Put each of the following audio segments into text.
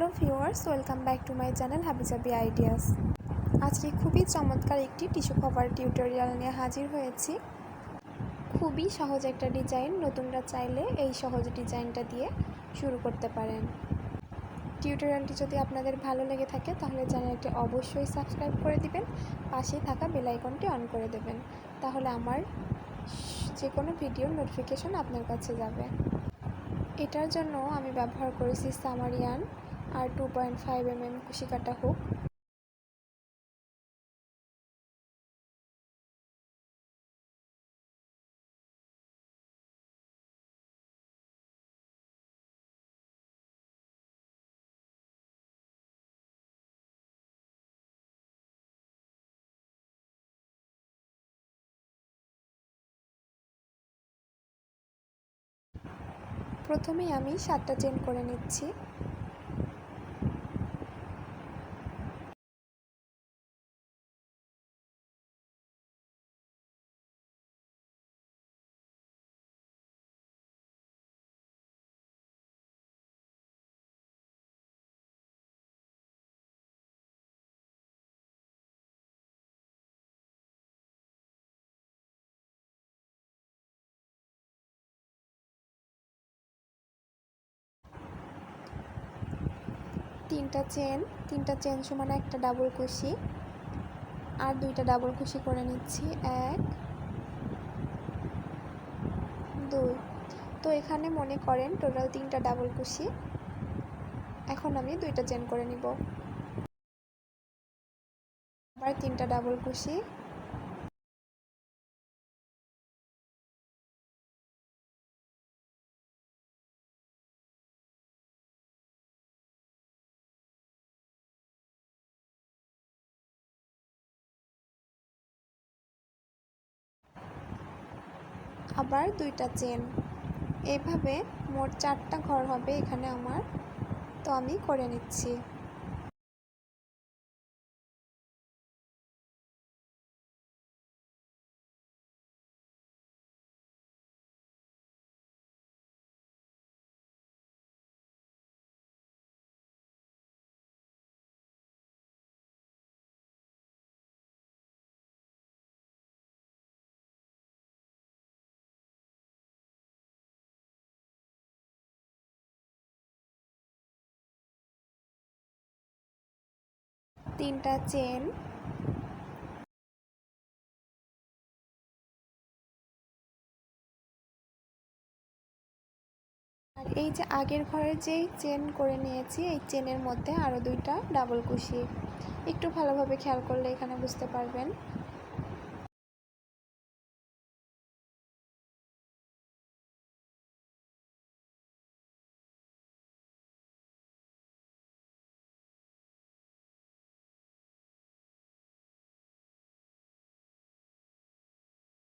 Hello viewers, welcome back to my channel হাবিজাবি ideas. আজকে খুবই চমৎকার একটি টিস্যু কভার টিউটোরিয়াল নিয়ে হাজির হয়েছি। খুবই সহজ একটা ডিজাইন, নতুনরা চাইলে এই সহজ ডিজাইনটা দিয়ে শুরু করতে পারেন। টিউটোরিয়ালটি যদি আপনাদের ভালো লেগে থাকে, তাহলে চ্যানেলটি অবশ্যই সাবস্ক্রাইব করে দিবেন, পাশেই থাকা বেলাইকনটি অন করে দেবেন। তাহলে আমার যে কোনো ভিডিওর নোটিফিকেশন আপনার কাছে যাবে। এটার জন্য আমি ব্যবহার করেছি সামারিয়ান আর two point five M M কুশি কাটা হুক। প্রথমেই আমি সাতটা চেন করে নিচ্ছি। তিনটা চেন তিনটা চেন সমান একটা ডাবল কুশি আর দুইটা ডাবল কুশি করে নিচ্ছি, এক, দুই। তো এখানে মনে করেন টোটাল তিনটা ডাবল কুশি এখন আমি দুইটা চেন করে নিব। আবার তিনটা ডাবল কুশি আবার দুইটা চেন। এভাবে মোট চারটা ঘর হবে এখানে আমার। তো আমি করে নিচ্ছি। তিনটা চেন। আর এই যে আগের ঘরে যেই চেন করে নিয়েছি, এই চেনের মধ্যে আরও দুইটা ডাবল কুশি। একটু ভালোভাবে খেয়াল করলে এখানে বুঝতে পারবেন।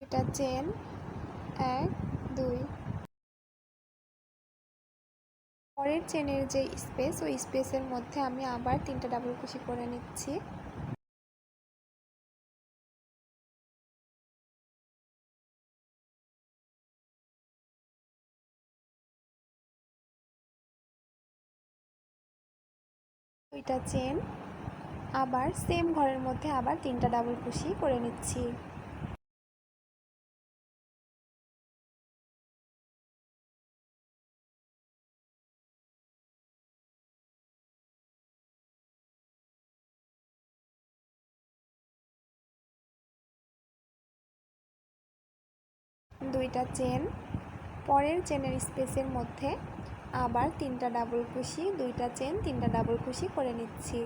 এটা চেন। এক, দুই। পরের চেনের যে স্পেস, ওই স্পেসের মধ্যে আমি আবার তিনটা ডাবল কুশি করে নিচ্ছি। দুইটা চেন। আবার সেম ঘরের মধ্যে আবার তিনটা ডাবল কুশি করে নিচ্ছি। দুইটা চেন, পরের চেনের স্পেসের মধ্যে আবার তিনটা ডাবল কুশি দুইটা চেন, তিনটা ডাবল কুশি করে নিচ্ছি।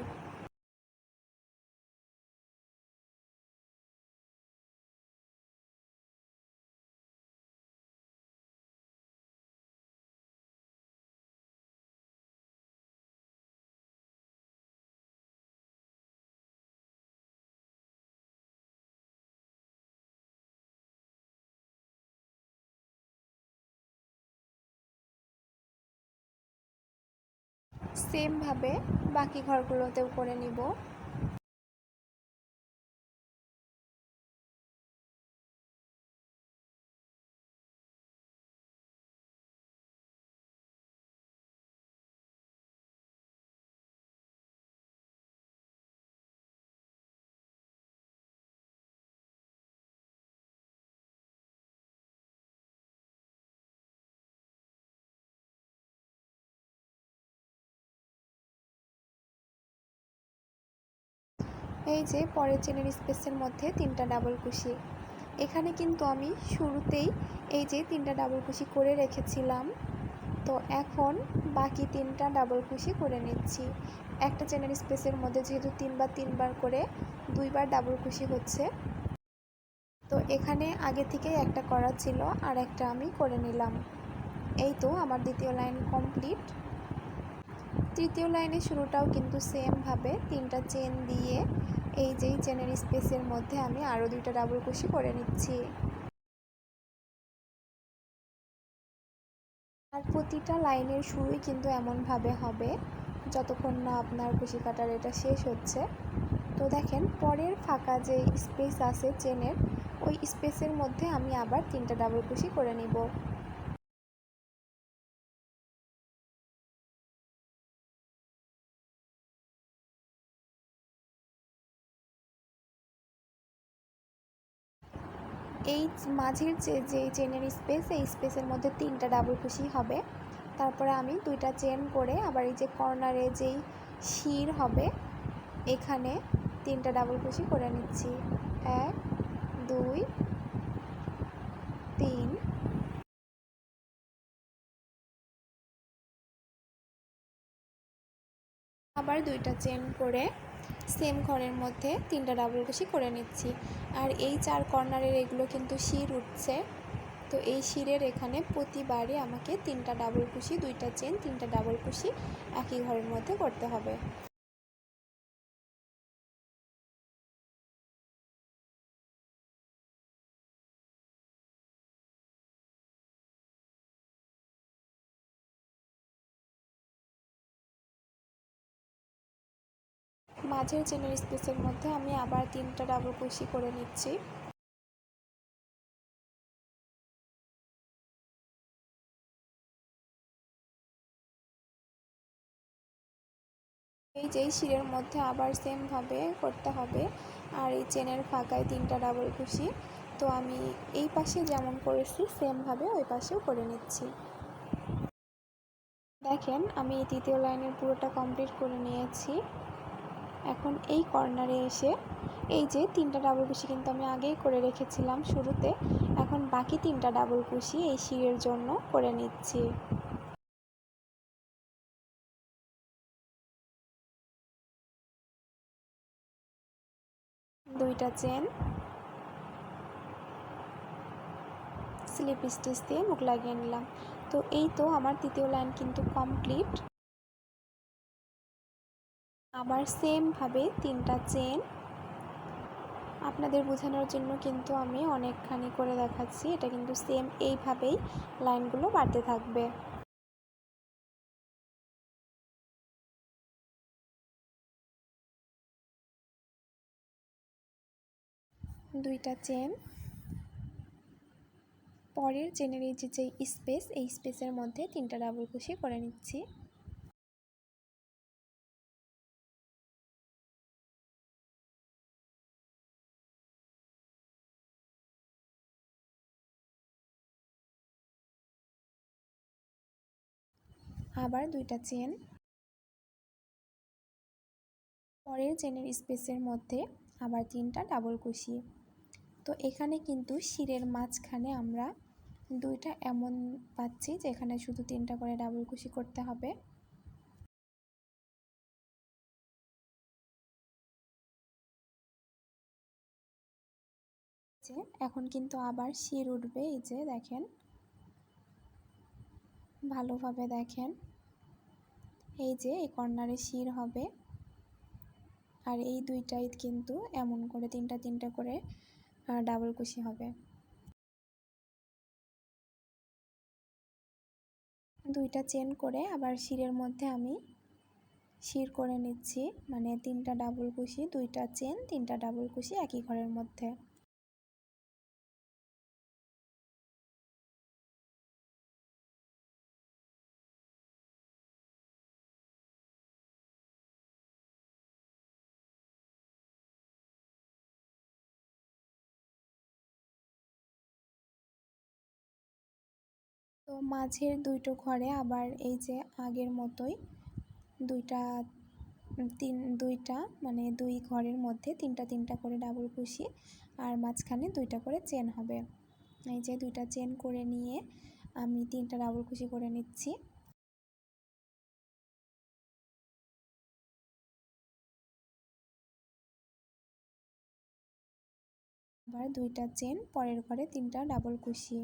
সেমভাবে বাকি ঘরগুলোতেও করে নিব। এই যে পরের চেনের স্পেসের মধ্যে তিনটা ডাবল কুশি। এখানে কিন্তু আমি শুরুতেই এই যে তিনটা ডাবল কুশি করে রেখেছিলাম। তো এখন বাকি তিনটা ডাবল কুশি করে নিচ্ছি। একটা চেনের স্পেসের মধ্যে যেহেতু তিনবার তিনবার করে দুইবার ডাবল কুশি হচ্ছে, তো এখানে আগে থেকেই একটা করা ছিল আর একটা আমি করে নিলাম। এই তো আমার দ্বিতীয় লাইন কমপ্লিট। তৃতীয় লাইনের শুরুটাও কিন্তু সেমভাবে তিনটা চেন দিয়ে এই যেই চেনের স্পেসের মধ্যে আমি আরও দুইটা ডাবল কুশি করে নিচ্ছি। আর প্রতিটা লাইনের শুরুই কিন্তু এমনভাবে হবে, যতক্ষণ না আপনার কুশি কাটার এটা শেষ হচ্ছে। তো দেখেন, পরের ফাঁকা যে স্পেস আছে চেনের, ওই স্পেসের মধ্যে আমি আবার তিনটা ডাবল কুশি করে নিব। এই মাঝের যে যে চেনের স্পেস এই স্পেসের মধ্যে তিনটা ডাবল কুশি হবে। তারপরে আমি দুইটা চেন করে আবার এই যে কর্নারে যেই শির হবে, এখানে তিনটা ডাবল কুশি করে নিচ্ছি। এক, দুই, তিন। আবার দুইটা চেন করে সেম ঘরের মধ্যে তিনটা ডাবল কুশি করে নিচ্ছি। আর এই চার কর্নারের এগুলো কিন্তু শির উঠছে। তো এই শিরের এখানে প্রতিবারই আমাকে তিনটা ডাবল কুশি দুইটা চেন তিনটা ডাবল কুশি একই ঘরের মধ্যে করতে হবে। মাঝের চেনের স্পেসের মধ্যে আমি আবার তিনটা ডাবল কুশি করে নিচ্ছি। এই যেই শিরের মধ্যে আবার সেমভাবে করতে হবে, আর এই চেনের ফাঁকায় তিনটা ডাবল কুশি তো আমি এই পাশে যেমন করেছি সেমভাবে ওই পাশেও করে নিচ্ছি। দেখেন, আমি তৃতীয় লাইনের পুরোটা কমপ্লিট করে নিয়েছি। এখন এই কর্নারে এসে, এই যে তিনটা ডাবল কুশি কিন্তু আমি আগেই করে রেখেছিলাম শুরুতে, এখন বাকি তিনটা ডাবল কুশি এই শিরের জন্য করে নিচ্ছি। দুইটা চেন স্লিপ স্টিচ দিয়ে মুখ লাগিয়ে নিলাম। তো এই তো আমার তৃতীয় লাইন কিন্তু কমপ্লিট আবার সেমভাবে তিনটা চেন আপনাদের বোঝানোর জন্য কিন্তু আমি অনেকখানি করে দেখাচ্ছি। এটা কিন্তু সেম এইভাবেই লাইনগুলো বাড়তে থাকবে। দুইটা চেন পরের চেনের এই যে স্পেস এই স্পেসের মধ্যে তিনটা ডাবল কুশি করে নিচ্ছি। আবার দুইটা চেন। পরের চেনের স্পেসের মধ্যে আবার তিনটা ডাবল কুশি তো এখানে কিন্তু শিরের মাঝখানে আমরা দুইটা এমন পাচ্ছি যেখানে শুধু তিনটা করে ডাবল কুশি করতে হবে। এখন কিন্তু আবার শির উঠবে, এই যে দেখেন। ভালোভাবে দেখেন। এই যে এই কর্নারে শির হবে। আর এই দুইটাই কিন্তু এমন করে, তিনটা তিনটা করে ডাবল কুশি হবে। দুইটা চেন করে আবার শিরের মধ্যে আমি শির করে নিচ্ছি। মানে তিনটা ডাবল কুশি, দুইটা চেন তিনটা ডাবল কুশি একই ঘরের মধ্যে। তো মাঝের দুইটো ঘরে আবার এই যে আগের মতোই দুইটা, তিন, দুইটা মানে দুই ঘরের মধ্যে তিনটা তিনটা করে ডাবল কুশি আর মাঝখানে দুইটা করে চেন হবে। এই যে দুইটা চেন করে নিয়ে আমি তিনটা ডাবল কুশি করে নিচ্ছি। আবার দুইটা চেন পরের ঘরে তিনটা ডাবল কুশি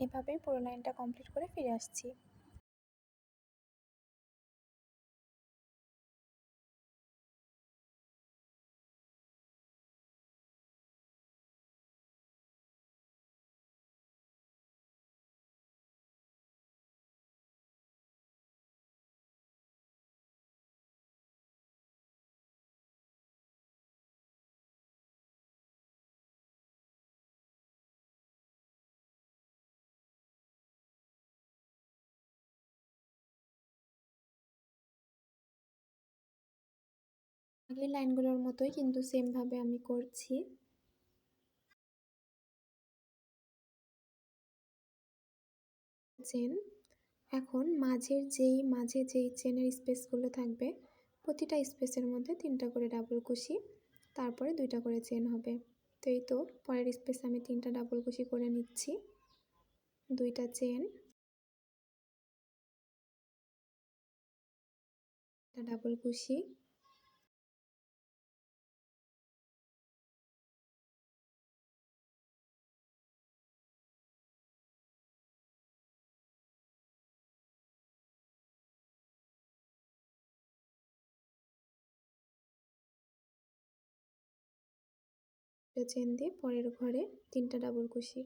এভাবেই পুরো লাইনটা কমপ্লিট করে ফিরে আসছি। আগের লাইনগুলোর মতোই কিন্তু সেমভাবে আমি করছি। চেন, এখন মাঝের যেই, মাঝে যেই চেনের স্পেসগুলো থাকবে, প্রতিটা স্পেসের মধ্যে তিনটা করে ডাবল কুশি তারপরে দুইটা করে চেন হবে। তো এই তো, পরের স্পেস আমি তিনটা ডাবল কুশি করে নিচ্ছি। দুইটা চেন। ডাবল কুশি চেন দিয়ে পরের ঘরে তিনটা ডাবল কুশি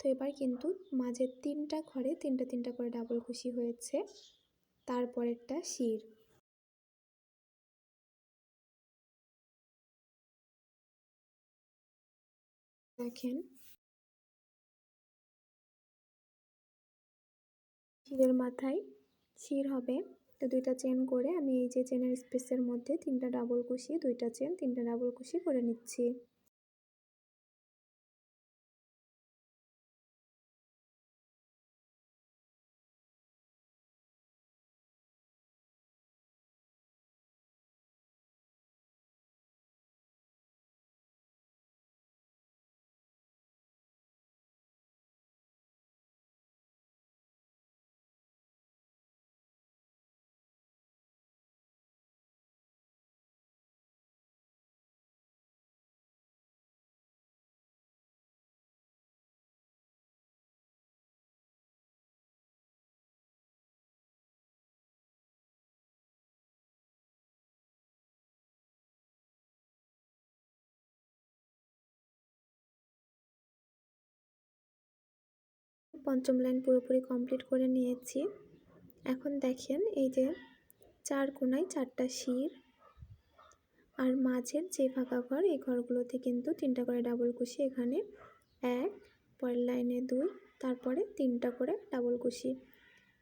তো এবার কিন্তু মাঝের তিনটা ঘরে তিনটা তিনটা করে ডাবল কুশি হয়েছে। তারপরেরটা শির। দেখেন। শিরের মাথায় শির হবে। তো দুইটা চেন করে আমি এই যে চেনের স্পেসের মধ্যে তিনটা ডাবল কুশি দুইটা চেন, তিনটা ডাবল কুশি করে নিচ্ছি। পঞ্চম লাইন পুরোপুরি কমপ্লিট করে নিয়েছি। এখন দেখেন এই যে চার কোনায় চারটা শির আর মাঝের যে ফাঁকা ঘর, এই ঘরগুলোতে কিন্তু তিনটা করে ডাবল কুশি, এখানে এক, পরের লাইনে দুই, তারপরে তিনটা করে ডাবল কুশি।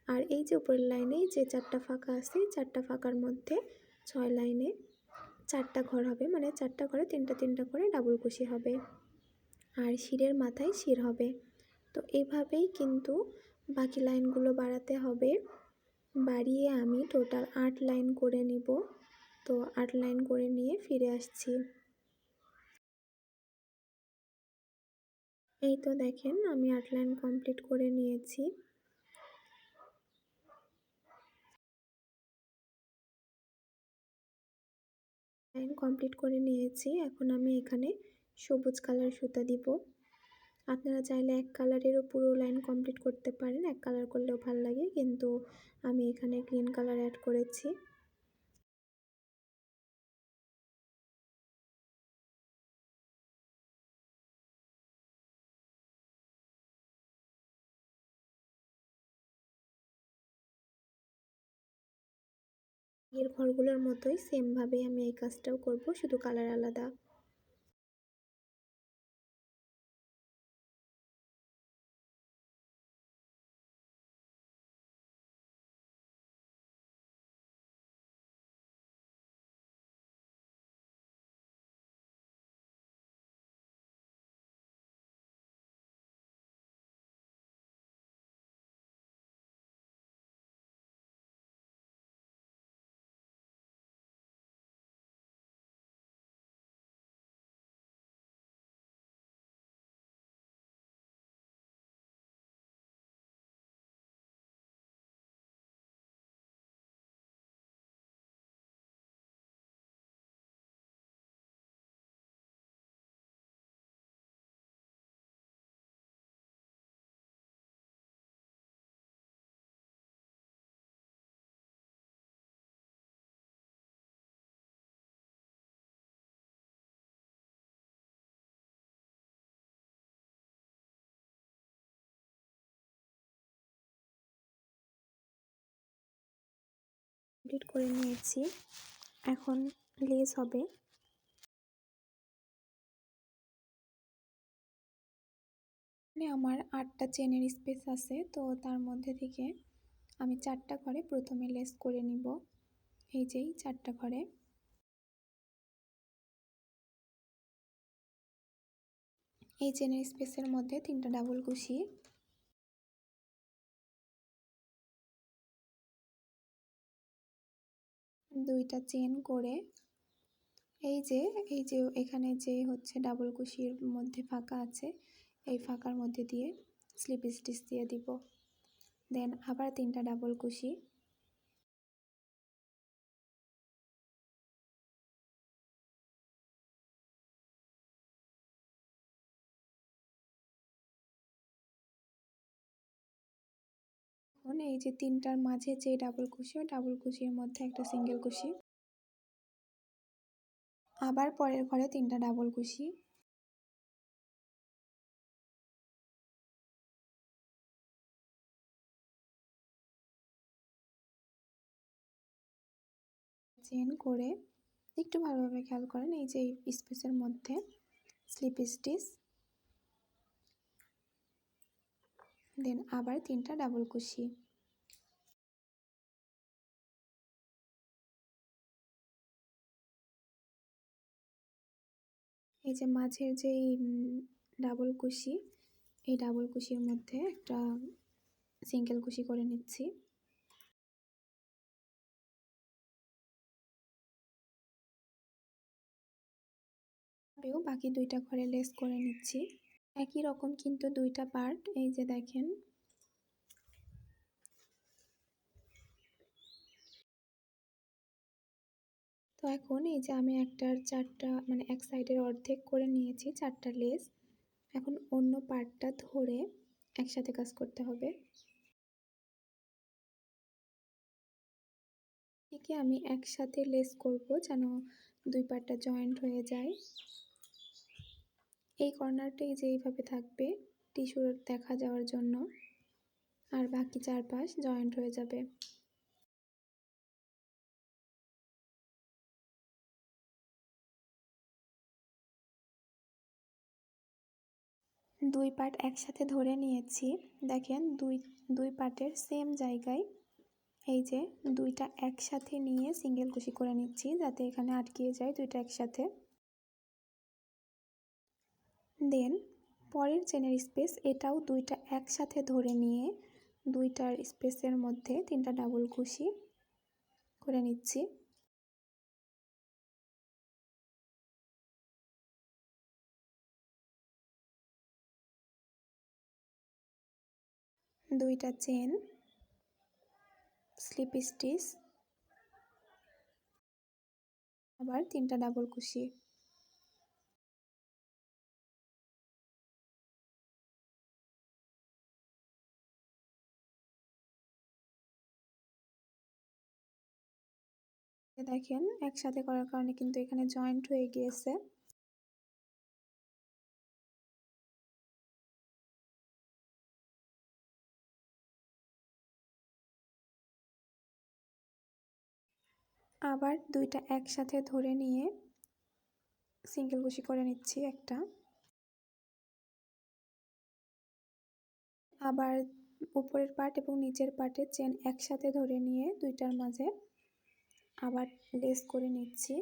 আর এই যে উপরের লাইনে যে চারটা ফাঁকা আছে চারটা ফাঁকার মধ্যে ছয় লাইনে চারটা ঘর হবে মানে চারটা ঘরে তিনটা তিনটা করে ডাবল কুশি হবে। আর শিরের মাথায় শির হবে। তো এভাবেই কিন্তু বাকি লাইনগুলো বাড়াতে হবে। বাড়িয়ে আমি টোটাল আট লাইন করে নিব। তো আট লাইন করে নিয়ে ফিরে আসছি। এই তো দেখেন আমি আট লাইন কমপ্লিট করে নিয়েছি। লাইন কমপ্লিট করে নিয়েছি। এখন আমি এখানে সবুজ কালার সুতা দিব। আপনারা চাইলে এক কালারেরও পুরো লাইন কমপ্লিট করতে পারেন। এক কালার করলেও ভালো লাগে, কিন্তু আমি এখানে গ্রিন কালার অ্যাড করেছি। এর ঘরগুলোর মতোই সেমভাবেই আমি এই কাজটাও করব, শুধু কালার আলাদা। কমপ্লিট করে নিয়েছি। এখন লেস হবে। আমার আটটা চেনের স্পেস আছে, তো তার মধ্যে থেকে আমি চারটা ঘরে প্রথমে লেস করে নিব। এই যেই চারটা ঘরে। এই চেনের স্পেসের মধ্যে তিনটা ডাবল কুশি দুইটা চেন করে এই যে এই যে এখানে যে হচ্ছে ডাবল কুশির মধ্যে ফাঁকা আছে, এই ফাঁকার মধ্যে দিয়ে স্লিপ স্টিচ দিয়ে দিব। দেন আবার তিনটা ডাবল কুশি। এখন এই যে তিনটার মাঝে যে ডাবল কুশি ওই ডাবল কুশির মধ্যে একটা সিঙ্গেল কুশি আবার পরের ঘরে তিনটা ডাবল কুশি চেন করে একটু ভালোভাবে খেয়াল করেন, এই যে স্পেসের মধ্যে স্লিপ স্টিচ দেন আবার তিনটা ডাবল কুশি এই যে মাঝের যে ডাবল কুশি, এই ডাবল কুশির মধ্যে একটা সিঙ্গেল কুশি করে নিচ্ছি। বাকি দুইটা ঘরে লেস করে নিচ্ছি। একই রকম কিন্তু দুইটা পার্ট এই যে দেখেন এখন এই যে আমি একটার চারটা মানে এক সাইডের অর্ধেক করে নিয়েছি, চারটা লেস। এখন অন্য পার্টটা ধরে একসাথে কাজ করতে হবে। একে আমি একসাথে লেস করব যেন দুই পার্টটা জয়েন্ট হয়ে যায়। এই কর্নারটাই যে এইভাবে থাকবে, টিস্যুর দেখা যাওয়ার জন্য। আর বাকি চারপাশ জয়েন্ট হয়ে যাবে। দুই পার্ট একসাথে ধরে নিয়েছি। দেখেন, দুই দুই পার্টের সেম জায়গায় এই যে দুইটা একসাথে নিয়ে সিঙ্গেল কুশি করে নিচ্ছি যাতে এখানে আটকিয়ে যায় দুইটা একসাথে। দেন পরের চেনের স্পেস এটাও দুইটা একসাথে ধরে নিয়ে দুইটার স্পেসের মধ্যে তিনটা ডাবল কুশি করে নিচ্ছি। দুইটা চেন, স্লিপ স্টিচ, আবার তিনটা ডাবল কুশি। দেখেন, একসাথে করার কারণে কিন্তু এখানে জয়েন্ট হয়ে গিয়েছে। আবার দুইটা একসাথে ধরে নিয়ে সিঙ্গেল কুশি করে নিচ্ছি একটা। আবার উপরের পার্ট এবং নিচের পার্টে চেন একসাথে ধরে নিয়ে দুইটার মাঝে আবার লেস করে নিচ্ছি।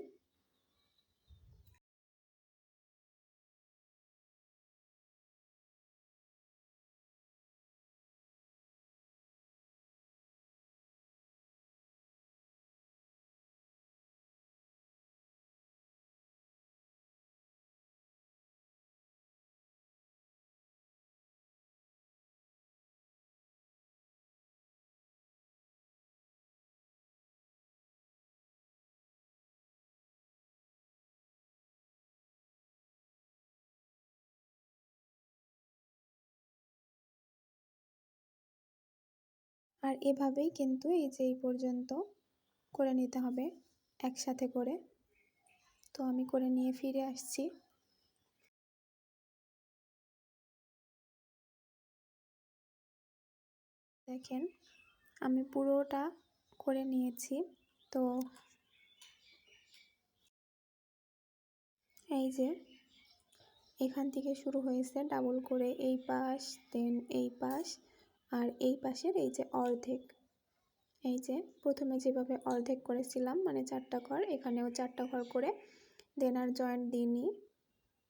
আর এভাবেই কিন্তু এই যে এই পর্যন্ত করে নিতে হবে একসাথে করে। তো আমি করে নিয়ে ফিরে আসছি। দেখেন, আমি পুরোটা করে নিয়েছি। তো এই যে এখান থেকে শুরু হয়েছে ডাবল করে, এই পাশ, দেন এই পাশ। আর এই পাশের এই যে অর্ধেক, এই যে প্রথমে যেভাবে অর্ধেক করেছিলাম মানে চারটা ঘর, এখানেও চারটা ঘর করে দেন আর জয়েন্ট দিইনি,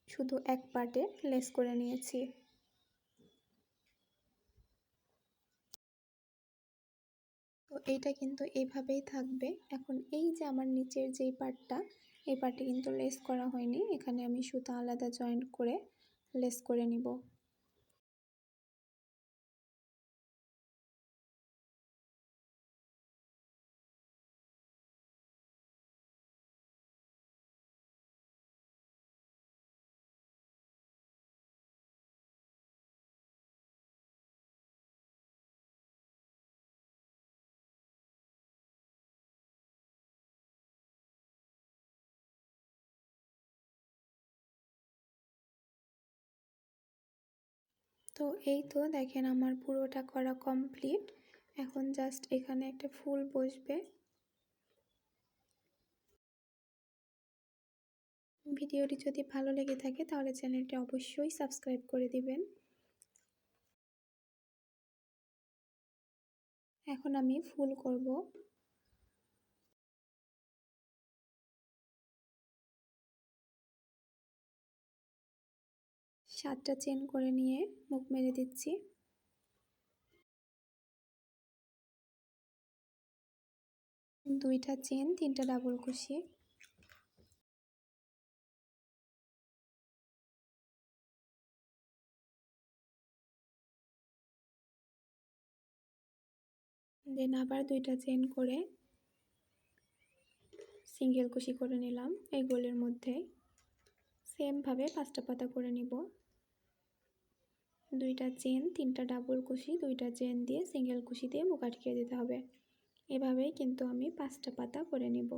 শুধু এক পার্টে লেস করে নিয়েছি। তো এইটা কিন্তু এইভাবেই থাকবে। এখন এই যে আমার নিচের যেই পার্টটা এই পার্টে কিন্তু লেস করা হয়নি, এখানে আমি সুতা আলাদা জয়েন্ট করে লেস করে নিব। তো এই তো দেখেন আমার পুরোটা করা কমপ্লিট এখন জাস্ট এখানে একটা ফুল বসবে। ভিডিওটি যদি ভালো লেগে থাকে তাহলে চ্যানেলটি অবশ্যই সাবস্ক্রাইব করে দিবেন। এখন আমি ফুল করব। সাতটা চেন করে নিয়ে মুখ মেরে দিচ্ছি। দুইটা চেন, তিনটা ডাবল কুশি দেন আবার দুইটা চেন করে সিঙ্গেল কুশি করে নিলাম, এই গোলের মধ্যে। সেমভাবে পাঁচটা পাতা করে নিব। দুইটা চেন, তিনটা ডাবল কুশি, দুইটা চেন দিয়ে সিঙ্গেল কুশি দিয়ে মুখ আটকিয়ে দিতে হবে। এভাবেই কিন্তু আমি পাঁচটা পাতা করে নিব।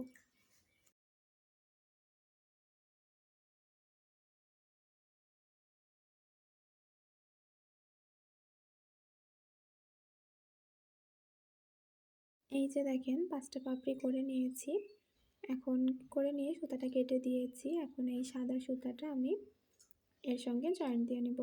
এই যে দেখেন, পাঁচটা পাপড়ি করে নিয়েছি। এখন করে নিয়ে সুতাটা কেটে দিয়েছি। এখন এই সাদা সুতাটা আমি এর সঙ্গে জয়েন্ট দিয়ে নিব।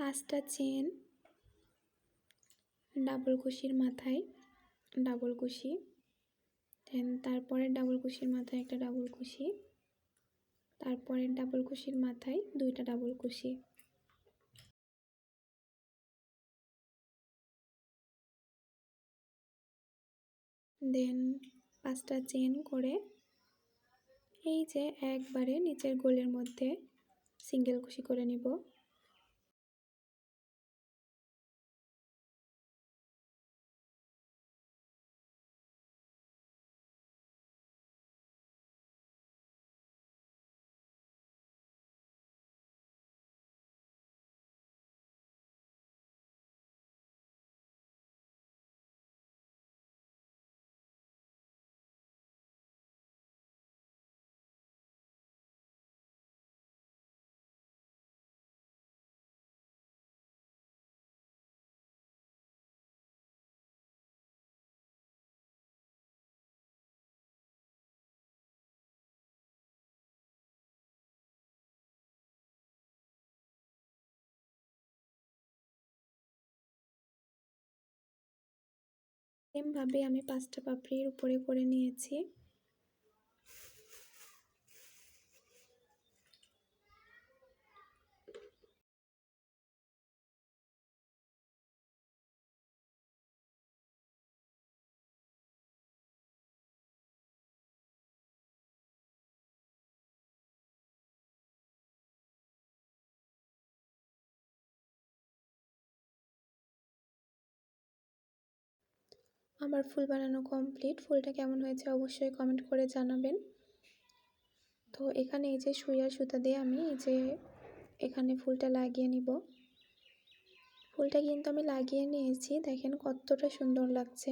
পাঁচটা চেন, ডাবল কুশির মাথায় ডাবল কুশি দেন তারপরে ডাবল কুশির মাথায় একটা ডাবল কুশি তারপরে ডাবল কুশির মাথায় দুইটা ডাবল কুশি। দেন পাঁচটা চেন করে এই যে একবারে নিচের গোলের মধ্যে সিঙ্গেল কুশি করে নিব। সেমভাবে আমি পাঁচটা পাপড়ির উপরে করে নিয়েছি। আমার ফুল বানানো কমপ্লিট ফুলটা কেমন হয়েছে অবশ্যই কমেন্ট করে জানাবেন। তো এখানে এই যে সুইয়ার সুতা দিয়ে আমি এই যে এখানে ফুলটা লাগিয়ে নিব। ফুলটা কিন্তু আমি লাগিয়ে নিয়েছি। দেখেন কতটা সুন্দর লাগছে।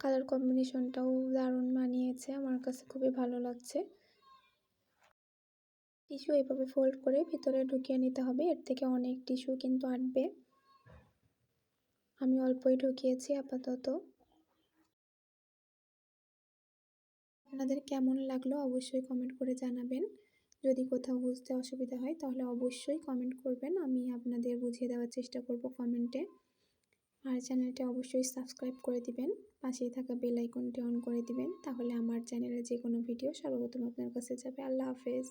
কালার কম্বিনেশনটাও দারুণ মানিয়েছে। আমার কাছে খুবই ভালো লাগছে। টিস্যু এভাবে ফোল্ড করে ভিতরে ঢুকিয়ে নিতে হবে। এর থেকে অনেক টিস্যু কিন্তু আটবে। আমি অল্পই ঢুকিয়েছি আপাতত। আপনাদের কেমন লাগল অবশ্যই কমেন্ট করে জানাবেন। যদি কোথাও বুঝতে অসুবিধা হয় তাহলে অবশ্যই কমেন্ট করবেন, আমি আপনাদের বুঝিয়ে দেওয়ার চেষ্টা করব কমেন্টে আর চ্যানেলটি অবশ্যই সাবস্ক্রাইব করে দিবেন, পাশেই থাকা বেল আইকনটি অন করে দিবেন, তাহলে আমার চ্যানেলের যে কোনো ভিডিও সর্বপ্রথম আপনার কাছে যাবে। আল্লাহ হাফেজ।